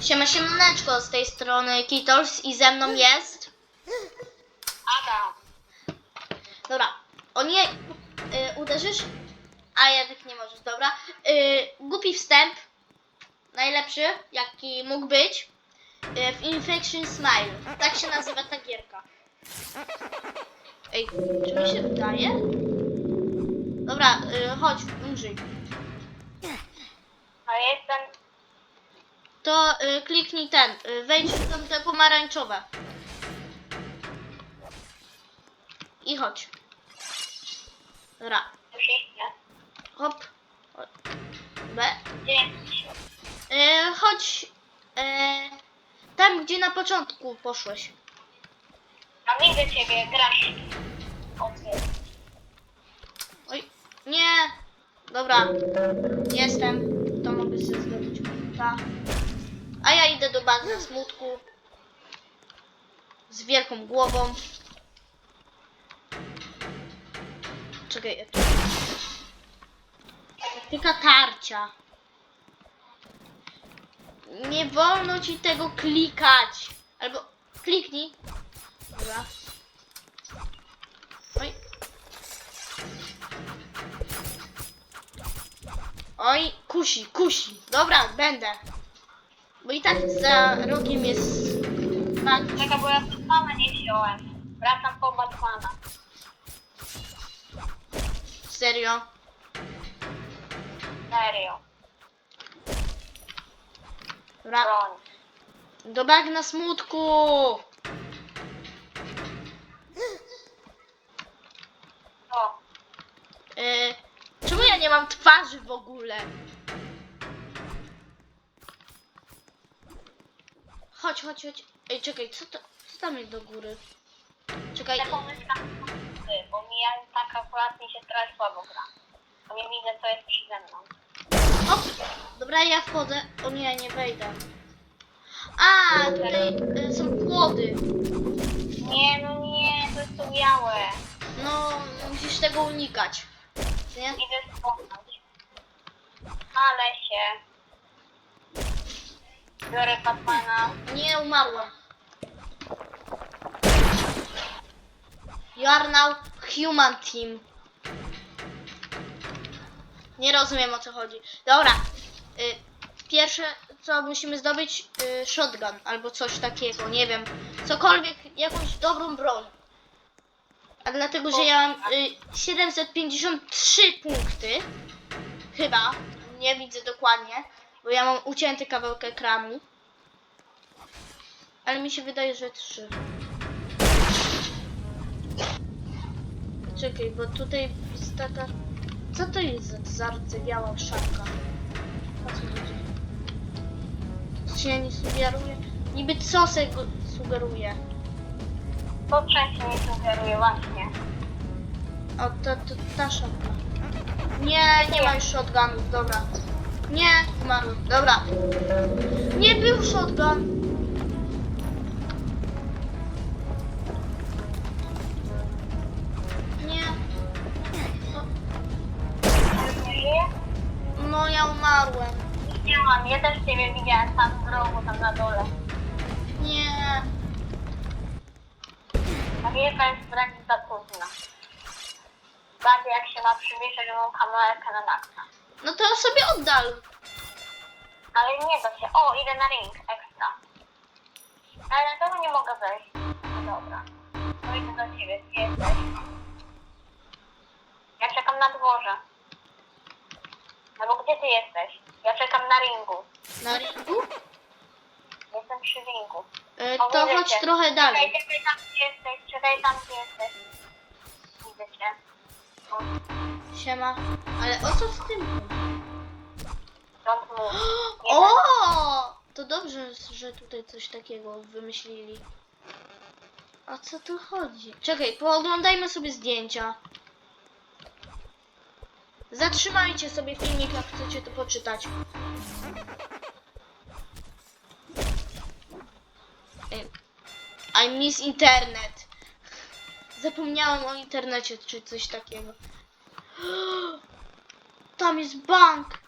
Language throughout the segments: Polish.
Siema, siemaneczko, z tej strony Kitols i ze mną jest... Adam. Dobra, o nie... Y, uderzysz? A jednak nie możesz, dobra. Y, głupi wstęp. Najlepszy, jaki mógł być. Y, w Infection Smile. Tak się nazywa ta gierka. Ej, czy mi się wydaje? Dobra, y, chodź, umrzyj. A jestem. To y, kliknij ten, y, wejdź w te pomarańczowe. I chodź. Idę. hop. B. Y, chodź y, tam, gdzie na początku poszłeś. A widzę ciebie, grasz. Oj, nie. Dobra, jestem. To mogę sobie zdobyć punkta. A ja idę do bazy smutku. Z wielką głową. Czekaj, ja tu. Taktyka tarcia. Nie wolno ci tego klikać. Albo kliknij. Dobra. Oj. Oj, kusi, kusi. Dobra, będę. Bo i tak za rogiem jest bank. Czekaj, bo ja Batmana nie wziąłem. Wracam po Batmana. Serio. Serio. Dobra. Broń. Do bagna smutku. O, Yy, czemu ja nie mam twarzy w ogóle? Chodź, chodź, chodź. Ej, czekaj, co to? Co tam jest do góry? Czekaj. te pomyślałam ty, bo mi ja tak akurat mi się trochę słabo gra. Bo nie widzę, co jest przede mną. Hop. Dobra, ja wchodzę. O nie, nie wejdę. A, tutaj y, są kłody. Nie, no nie, to jest to białe. No, musisz tego unikać. Nie? Idę spłonąć. Ale się. Biorę Batmana. Nie umarłam. You are now human team. Nie rozumiem o co chodzi. Dobra. Y, pierwsze co musimy zdobyć y, shotgun albo coś takiego, nie wiem. Cokolwiek, jakąś dobrą broń. A dlatego, że ja mam y, 753 punkty. Chyba. Nie widzę dokładnie. Bo ja mam ucięty kawałek ekranu. Ale mi się wydaje, że trzy. Czekaj, bo tutaj jest taka... Co to jest za zardzewiała szafka? O co chodzi? To się nie sugeruje? Niby co se sugeruje? To częściej mi sugeruje właśnie. O, to, to ta szafka. Nie, nie ma już shotgunów, dobra. Nie, umarłem, dobra. Nie był shotgun. Nie. No, no ja umarłem. Widziałam, ja też ciebie widziałem tam w rogu, tam na dole. Nie. A wielka jest wręcz za późno. Bardziej jak się ma przybliżoną kamerkę na nakta. No to sobie oddal. Ale nie da się. O, idę na ring, ekstra. Ale na nie mogę wejść. No dobra. To idę do ciebie, gdzie jesteś? Ja czekam na dworze. No bo gdzie ty jesteś? Ja czekam na ringu. Na ringu? Jestem przy ringu. E, to chodź cię. trochę Czekaj, dalej. czekaj tam gdzie jesteś, czekaj tam gdzie jesteś. Widzę cię. O, Siema. Ale o co z tym? O! To dobrze, że tutaj coś takiego wymyślili. A co tu chodzi? Czekaj, pooglądajmy sobie zdjęcia. Zatrzymajcie sobie filmik, jak chcecie to poczytać. I miss internet. Zapomniałem o internecie, czy coś takiego. Tam jest bank.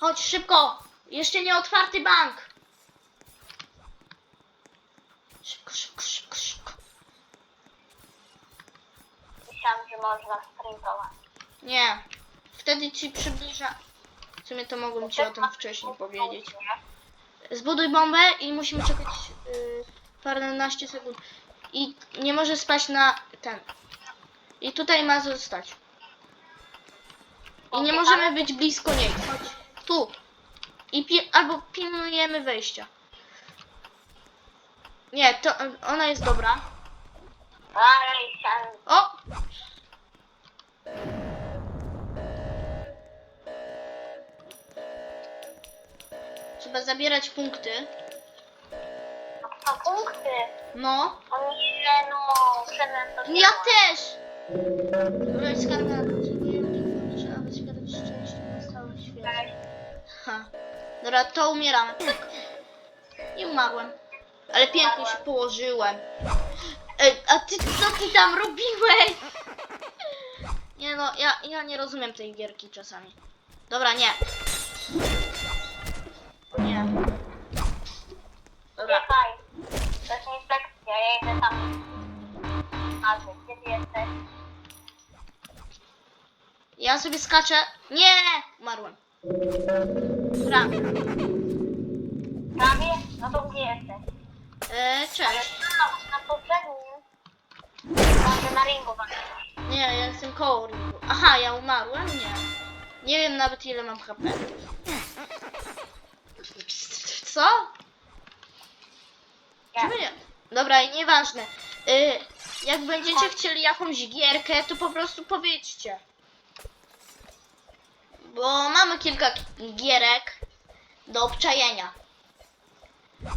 Chodź szybko. Jeszcze nie otwarty bank. Szybko, szybko, szybko, szybko. Myślałam, że można sprintować. Nie. Wtedy ci przybliża. W sumie to mogłem ci o tym wcześniej powiedzieć. Zbuduj bombę i musimy czekać yy, paręnaście sekund. I nie może spać na ten. I tutaj ma zostać. I nie możemy być blisko niej. Chodź. Tu. I pi albo pilnujemy wejścia. Nie, to ona jest dobra. O! Trzeba zabierać punkty. A punkty? No. O nie, no, Ja też! Dobra, skarga. Trzeba wyświadczyć szczęście na całym świecie. Ha. Dobra, to umieramy. I umarłem. Ale pięknie się położyłem. Ej, a ty co ty tam robiłeś? Nie no, ja, ja nie rozumiem tej gierki czasami. Dobra, nie. Nie. Dobra. Jest inspekcja, ja idę tam. Ja sobie skaczę. Nie! Umarłem. Dobra. Prawie? No to gdzie jesteś? E, cześć. Na poprzednim. Może na ringu walczysz. Nie, ja jestem koło ringu. Aha, ja umarłem? Nie. Nie wiem nawet ile mam HP. Co? Czemu nie? Dobra, nieważne. Y, jak będziecie chcieli jakąś gierkę, to po prostu powiedzcie. Bo mamy kilka gierek do obczajenia.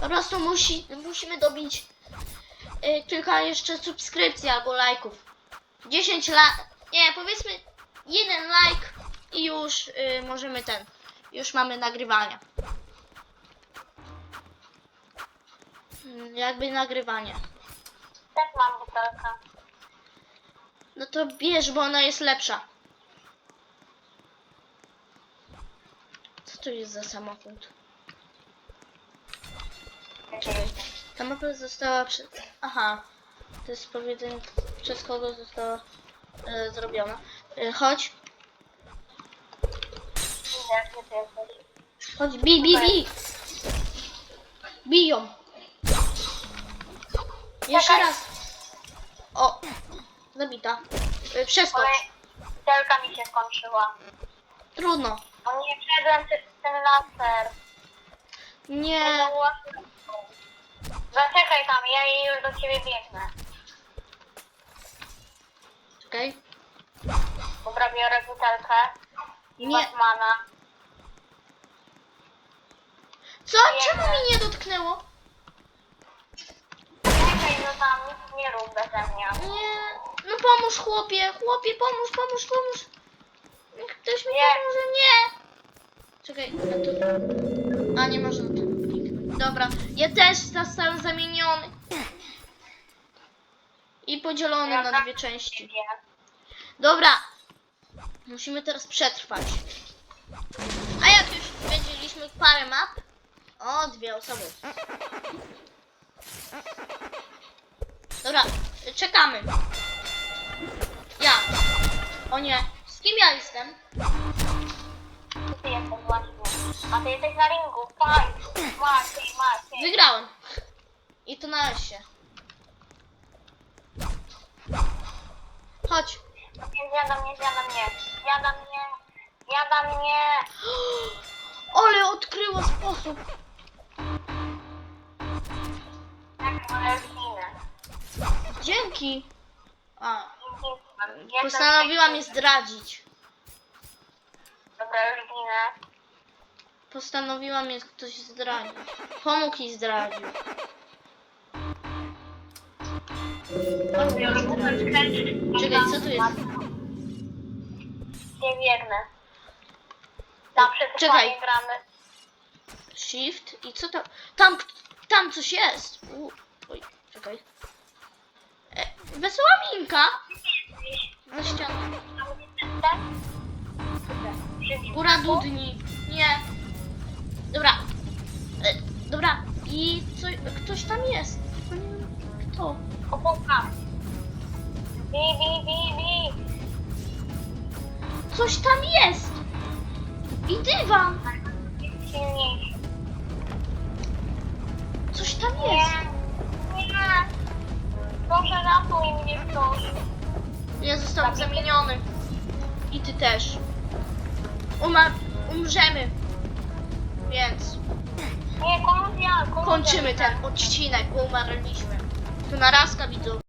Po prostu musi, musimy dobić y, kilka jeszcze subskrypcji albo lajków. 10 la... Nie, powiedzmy jeden like i już y, możemy ten. Już mamy nagrywanie. Mm, Jakby nagrywanie. Też mam butelkę. No to bierz, bo ona jest lepsza. To jest za samochód? Czekaj. Ta mapa została przez... Aha. To jest powiedzenie, przez kogo została e, zrobiona. E, chodź. Chodź, bij, bij, bij. Biją. Jeszcze Czekaj. raz. O, zabita. E, Przeskocz. Moja butelka mi się skończyła. Trudno. O nie, wszedłem ten laser. Nie. Zaczekaj tam, ja już do ciebie biegnę. Czekaj. Dobra, biorę butelkę. Nie. Batmana. Co? Czemu mi nie dotknęło? Czekaj, no tam nic nie rób beze mnie. Nie. No pomóż chłopie, chłopie, pomóż, pomóż, pomóż. Niech ktoś mi Nie. pomoże, nie. Czekaj, a tu... A nie można tu kliknąć. Dobra, ja też zostałem zamieniony. I podzielony na dwie części. Dobra. Musimy teraz przetrwać. A jak już wiedzieliśmy parę map. O, dwie osoby. Dobra, czekamy. Ja. O nie. Z kim ja jestem? A ty jesteś na ringu. Fight. Maciej, Maciej. Wygrałem. I to na się. Chodź. Nie zjada mnie, zjada mnie. Zjada mnie. Zjada mnie. Ole odkryło sposób. Jak rodziny. Dzięki. A, Jestem postanowiła mnie taki- zdradzić. Dobra, już ginę. Postanowiła mnie ktoś zdradzić. Pomógł i zdradził. Czekaj, co tu jest? Nie biegnę. Czekaj. gramy. Shift i co tam? Tam, tam coś jest. U, oj, czekaj. E, wesoła minka. Na ścianę. Góra dudni. Nie. I co, ktoś tam jest. Tylko nie wiem kto. Kopówka. Bi, bi, bi, bi. Coś tam jest! I dywan! Silniejszy. Coś tam jest! Nie, nie. Proszę ratuj mnie ktoś. Ja zostałem zamieniony. I ty też. Umar umrzemy. Więc Nie, koluzja, koluzja. kończymy ten odcinek, bo umarliśmy. To narazka widzów.